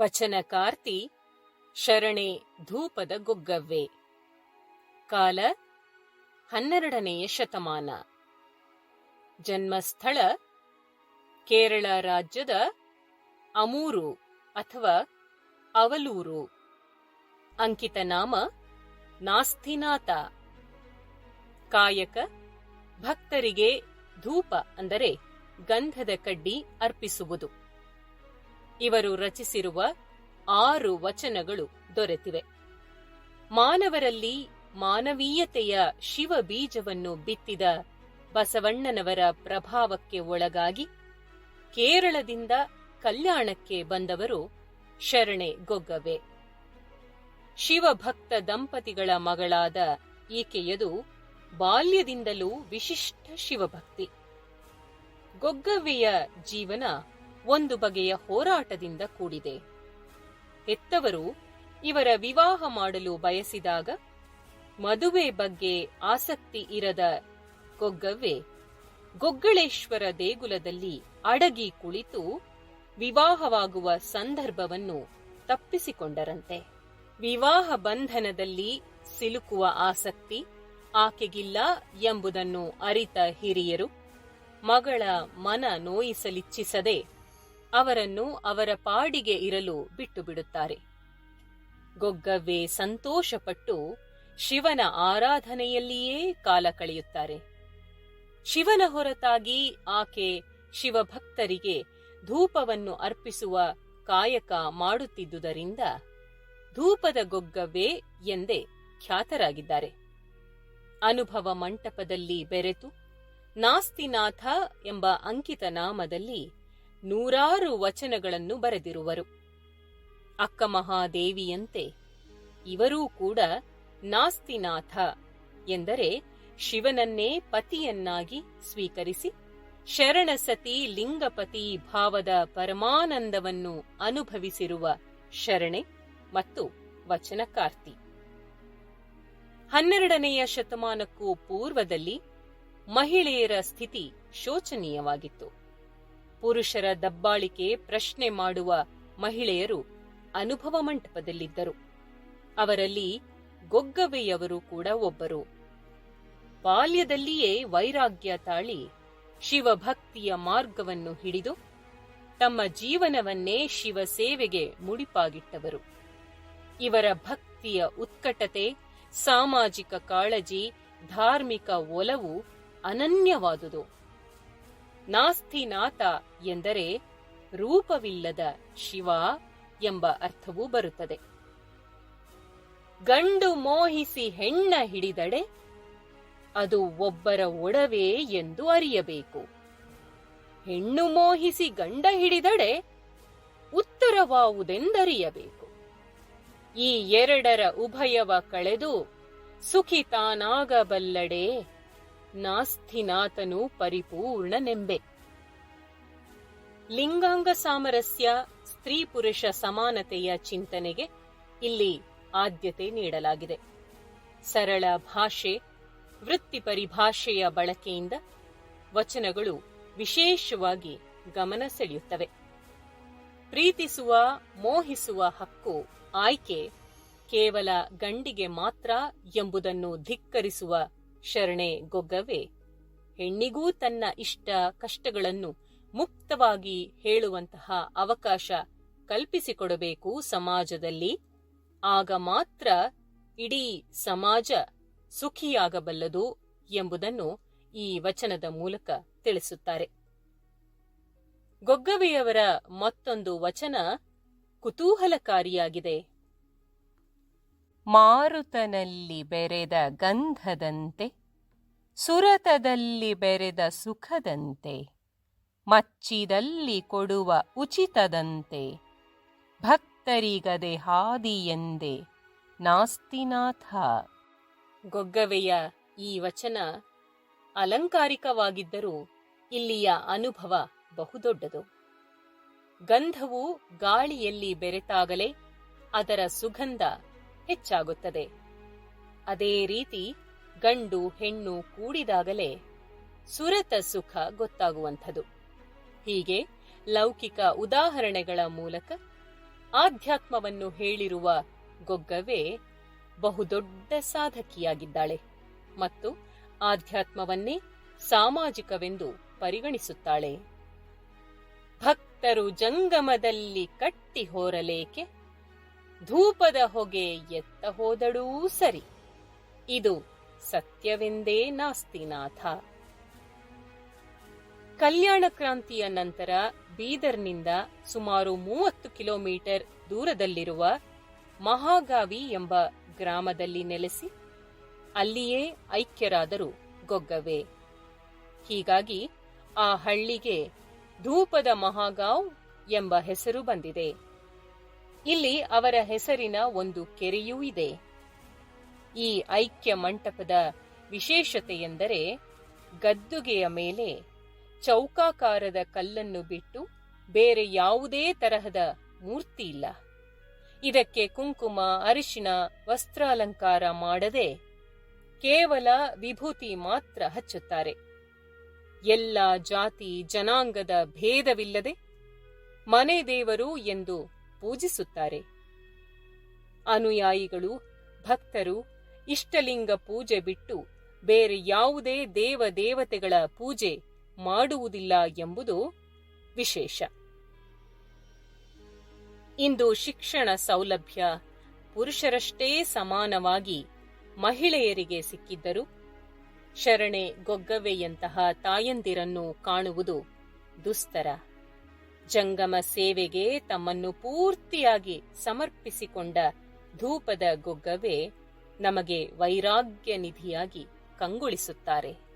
ವಚನಕಾರ್ತಿ, ಶರಣೆ ಧೂಪದ ಗೊಗ್ಗವ್ವೆ. ಕಾಲ, ಹನ್ನೆರಡನೆಯ ಶತಮಾನ. ಜನ್ಮಸ್ಥಳ, ಕೇರಳ ರಾಜ್ಯದ ಅಮೂರು ಅಥವಾ ಅವಲೂರು. ಅಂಕಿತ ನಾಮ, ನಾಸ್ತಿನಾಥ. ಕಾಯಕ, ಭಕ್ತರಿಗೆ ಧೂಪ ಅಂದರೆ ಗಂಧದ ಕಡ್ಡಿ ಅರ್ಪಿಸುವುದು. ಇವರು ರಚಿಸಿರುವ ಆರು ವಚನಗಳು ದೊರೆತಿವೆ. ಮಾನವರಲ್ಲಿ ಮಾನವೀಯತೆಯ ಶಿವ ಬೀಜವನ್ನು ಬಿತ್ತಿದ ಬಸವಣ್ಣನವರ ಪ್ರಭಾವಕ್ಕೆ ಒಳಗಾಗಿ ಕೇರಳದಿಂದ ಕಲ್ಯಾಣಕ್ಕೆ ಬಂದವರು ಶರಣೆ ಗೊಗ್ಗವೆ ಶಿವಭಕ್ತ ದಂಪತಿಗಳ ಮಗಳಾದ ಈಕೆಯದು ಬಾಲ್ಯದಿಂದಲೂ ವಿಶಿಷ್ಟ ಶಿವಭಕ್ತಿ. ಗೊಗ್ಗವೆಯ ಜೀವನ ಒಂದು ಬಗೆಯ ಹೋರಾಟದಿಂದ ಕೂಡಿದೆ. ಹೆತ್ತವರು ಇವರ ವಿವಾಹ ಮಾಡಲು ಬಯಸಿದಾಗ ಮದುವೆ ಬಗ್ಗೆ ಆಸಕ್ತಿ ಇರದ ಗೊಗ್ಗವ್ವೆ ಗೊಗ್ಗಳೇಶ್ವರ ದೇಗುಲದಲ್ಲಿ ಅಡಗಿ ಕುಳಿತು ವಿವಾಹವಾಗುವ ಸಂದರ್ಭವನ್ನು ತಪ್ಪಿಸಿಕೊಂಡರಂತೆ. ವಿವಾಹ ಬಂಧನದಲ್ಲಿ ಸಿಲುಕುವ ಆಸಕ್ತಿ ಆಕೆಗಿಲ್ಲ ಎಂಬುದನ್ನು ಅರಿತ ಹಿರಿಯರು ಮಗಳ ಮನ ನೋಯಿಸಲಿಚ್ಛಿಸದೆ ಅವರನ್ನು ಅವರ ಪಾಡಿಗೆ ಇರಲು ಬಿಟ್ಟು ಬಿಡುತ್ತಾರೆ ಗೊಗ್ಗವೇ ಸಂತೋಷಪಟ್ಟು ಶಿವನ ಆರಾಧನೆಯಲ್ಲಿಯೇ ಕಾಲ ಕಳೆಯುತ್ತಾರೆ. ಶಿವನ ಹೊರತಾಗಿ ಆಕೆ ಶಿವಭಕ್ತರಿಗೆ ಧೂಪವನ್ನು ಅರ್ಪಿಸುವ ಕಾಯಕ ಮಾಡುತ್ತಿದ್ದುದರಿಂದ ಧೂಪದ ಗೊಗ್ಗವೇ ಎಂದೇ ಖ್ಯಾತರಾಗಿದ್ದಾರೆ. ಅನುಭವ ಮಂಟಪದಲ್ಲಿ ಬೆರೆತು ನಾಸ್ತಿನಾಥ ಎಂಬ ಅಂಕಿತ ನಾಮದಲ್ಲಿ ನೂರಾರು ವಚನಗಳನ್ನು ಬರೆದಿರುವರು. ಅಕ್ಕ ಮಹಾದೇವಿಯಂತೆ ಇವರೂ ಕೂಡ ನಾಸ್ತಿನಾಥ ಎಂದರೆ ಶಿವನನ್ನೇ ಪತಿಯನ್ನಾಗಿ ಸ್ವೀಕರಿಸಿ ಶರಣಸತಿ ಲಿಂಗಪತಿ ಭಾವದ ಪರಮಾನಂದವನ್ನು ಅನುಭವಿಸಿರುವ ಶರಣೆ ಮತ್ತು ವಚನಕಾರ್ತಿ. ಹನ್ನೆರಡನೆಯ ಶತಮಾನಕ್ಕೂ ಪೂರ್ವದಲ್ಲಿ ಮಹಿಳೆಯರ ಸ್ಥಿತಿ ಶೋಚನೀಯವಾಗಿತ್ತು. ಪುರುಷರ ದಬ್ಬಾಳಿಕೆ ಪ್ರಶ್ನೆ ಮಾಡುವ ಮಹಿಳೆಯರು ಅನುಭವ ಮಂಟಪದಲ್ಲಿದ್ದರು. ಅವರಲ್ಲಿ ಗೊಗ್ಗವೆಯವರು ಕೂಡ ಒಬ್ಬರು. ಬಾಲ್ಯದಲ್ಲಿಯೇ ವೈರಾಗ್ಯ ತಾಳಿ ಶಿವಭಕ್ತಿಯ ಮಾರ್ಗವನ್ನು ಹಿಡಿದು ತಮ್ಮ ಜೀವನವನ್ನೇ ಶಿವ ಸೇವೆಗೆ ಮುಡಿಪಾಗಿಟ್ಟವರು. ಇವರ ಭಕ್ತಿಯ ಉತ್ಕಟತೆ, ಸಾಮಾಜಿಕ ಕಾಳಜಿ, ಧಾರ್ಮಿಕ ಒಲವು ಅನನ್ಯವಾದುದು. ನಾಸ್ತಿನಾಥ ಎಂದರೆ ರೂಪವಿಲ್ಲದ ಶಿವ ಎಂಬ ಅರ್ಥವೂ ಬರುತ್ತದೆ. ಗಂಡು ಮೋಹಿಸಿ ಹೆಣ್ಣ ಹಿಡಿದಡೆ ಅದು ಒಬ್ಬರ ಒಡವೆ ಎಂದು ಅರಿಯಬೇಕು. ಹೆಣ್ಣು ಮೋಹಿಸಿ ಗಂಡ ಹಿಡಿದಡೆ ಉತ್ತರವಾವುದೆಂದರಿಯಬೇಕು. ಈ ಎರಡರ ಉಭಯವ ಕಳೆದು ಸುಖಿ ನಾಸ್ತಿನಾಥನು ಪರಿಪೂರ್ಣನೆಂಬೆ. ಲಿಂಗಾಂಗ ಸಾಮರಸ್ಯ ಸ್ತ್ರೀ ಪುರುಷ ಸಮಾನತೆಯ ಚಿಂತನೆಗೆ ಇಲ್ಲಿ ಆದ್ಯತೆ ನೀಡಲಾಗಿದೆ. ಸರಳ ಭಾಷೆ, ವೃತ್ತಿ ಪರಿಭಾಷೆಯ ಬಳಕೆಯಿಂದ ವಚನಗಳು ವಿಶೇಷವಾಗಿ ಗಮನ ಸೆಳೆಯುತ್ತವೆ. ಪ್ರೀತಿಸುವ, ಮೋಹಿಸುವ ಹಕ್ಕು ಆಯ್ಕೆ ಕೇವಲ ಗಂಡಿಗೆ ಮಾತ್ರ ಎಂಬುದನ್ನು ಧಿಕ್ಕರಿಸುವ ಶರಣೆ ಗೊಗ್ಗವೇ ಹೆಣ್ಣಿಗೂ ತನ್ನ ಇಷ್ಟ ಕಷ್ಟಗಳನ್ನು ಮುಕ್ತವಾಗಿ ಹೇಳುವಂತಹ ಅವಕಾಶ ಕಲ್ಪಿಸಿಕೊಡಬೇಕು ಸಮಾಜದಲ್ಲಿ. ಆಗ ಮಾತ್ರ ಇಡೀ ಸಮಾಜ ಸುಖಿಯಾಗಬಲ್ಲದು ಎಂಬುದನ್ನು ಈ ವಚನದ ಮೂಲಕ ತಿಳಿಸುತ್ತಾರೆ. ಗೊಗ್ಗವೆಯವರ ಮತ್ತೊಂದು ವಚನ ಕುತೂಹಲಕಾರಿಯಾಗಿದೆ. ಮಾರುತನಲ್ಲಿ ಬೆರೆದ ಗಂಧದಂತೆ ಸುರತದಲ್ಲಿ ಬೆರೆದ ಸುಖದಂತೆ, ಮಚ್ಚಿದಲ್ಲಿ ಕೊಡುವ ಉಚಿತದಂತೆ, ಭಕ್ತರಿಗದೆ ಹಾದಿಯೆಂದೆ ನಾಸ್ತಿನಾಥ. ಗೊಗ್ಗವೆಯ ಈ ವಚನ ಅಲಂಕಾರಿಕವಾಗಿದ್ದರೂ ಇಲ್ಲಿಯ ಅನುಭವ ಬಹುದೊಡ್ಡದು. ಗಂಧವು ಗಾಳಿಯಲ್ಲಿ ಬೆರೆತಾಗಲೇ ಅದರ ಸುಗಂಧ ಹೆಚ್ಚಾಗುತ್ತದೆ. ಅದೇ ರೀತಿ ಗಂಡು ಹೆಣ್ಣು ಕೂಡಿದಾಗಲೇ ಸುರತ ಸುಖ ಗೊತ್ತಾಗುವಂಥದು. ಹೀಗೆ ಲೌಕಿಕ ಉದಾಹರಣೆಗಳ ಮೂಲಕ ಆಧ್ಯಾತ್ಮವನ್ನು ಹೇಳಿರುವ ಗೊಗ್ಗವೇ ಬಹುದೊಡ್ಡ ಸಾಧಕಿಯಾಗಿದ್ದಾಳೆ ಮತ್ತು ಆಧ್ಯಾತ್ಮವನ್ನೇ ಸಾಮಾಜಿಕವೆಂದು ಪರಿಗಣಿಸುತ್ತಾಳೆ. ಭಕ್ತರು ಜಂಗಮದಲ್ಲಿ ಕಟ್ಟಿ ಹೋರಲೇಕೆ, ಧೂಪದ ಹೊಗೆ ಎತ್ತ ಹೋದಳೂ ಸರಿ. ಇದು ಸತ್ಯವೆಂದೇ ನಾಸ್ತಿನಾಥ ಕಲ್ಯಾಣ ಕ್ರಾಂತಿಯ ನಂತರ ಬೀದರ್ನಿಂದ ಸುಮಾರು ಮೂವತ್ತು ಕಿಲೋಮೀಟರ್ ದೂರದಲ್ಲಿರುವ ಮಹಾಗಾವಿ ಎಂಬ ಗ್ರಾಮದಲ್ಲಿ ನೆಲೆಸಿ ಅಲ್ಲಿಯೇ ಐಕ್ಯರಾದರು ಗೊಗ್ಗವೆ ಹೀಗಾಗಿ ಆ ಹಳ್ಳಿಗೆ ಧೂಪದ ಮಹಾಗಾವ್ ಎಂಬ ಹೆಸರು ಬಂದಿದೆ. ಇಲ್ಲಿ ಅವರ ಹೆಸರಿನ ಒಂದು ಕೆರೆಯೂ ಇದೆ. ಈ ಐಕ್ಯ ಮಂಟಪದ ವಿಶೇಷತೆಯೆಂದರೆ ಗದ್ದುಗೆಯ ಮೇಲೆ ಚೌಕಾಕಾರದ ಕಲ್ಲನ್ನು ಬಿಟ್ಟು ಬೇರೆ ಯಾವುದೇ ತರಹದ ಮೂರ್ತಿ ಇಲ್ಲ. ಇದಕ್ಕೆ ಕುಂಕುಮ, ಅರಿಶಿನ, ವಸ್ತ್ರಾಲಂಕಾರ ಮಾಡದೆ ಕೇವಲ ವಿಭೂತಿ ಮಾತ್ರ ಹಚ್ಚುತ್ತಾರೆ. ಎಲ್ಲ ಜಾತಿ ಜನಾಂಗದ ಭೇದವಿಲ್ಲದೆ ಮನೆ ದೇವರು ಎಂದು ಪೂಜಿಸುತ್ತಾರೆ. ಅನುಯಾಯಿಗಳು, ಭಕ್ತರು ಇಷ್ಟಲಿಂಗ ಪೂಜೆ ಬಿಟ್ಟು ಬೇರೆ ಯಾವುದೇ ದೇವ ದೇವತೆಗಳ ಪೂಜೆ ಮಾಡುವುದಿಲ್ಲ ಎಂಬುದು ವಿಶೇಷ. ಇಂದು ಶಿಕ್ಷಣ ಸೌಲಭ್ಯ ಪುರುಷರಷ್ಟೇ ಸಮಾನವಾಗಿ ಮಹಿಳೆಯರಿಗೆ ಸಿಕ್ಕಿದ್ದರು ಶರಣೆ ಗೊಗ್ಗವೆಯಂತಹ ತಾಯಂದಿರನ್ನು ಕಾಣುವುದು ದುಸ್ತರ. ಜಂಗಮ ಸೇವೆಗೆ ತಮ್ಮನ್ನು ಪೂರ್ತಿಯಾಗಿ ಸಮರ್ಪಿಸಿಕೊಂಡ ಧೂಪದ ಗೊಗ್ಗವೇ ನಮಗೆ ವೈರಾಗ್ಯ ನಿಧಿಯಾಗಿ ಕಂಗೊಳಿಸುತ್ತಾರೆ.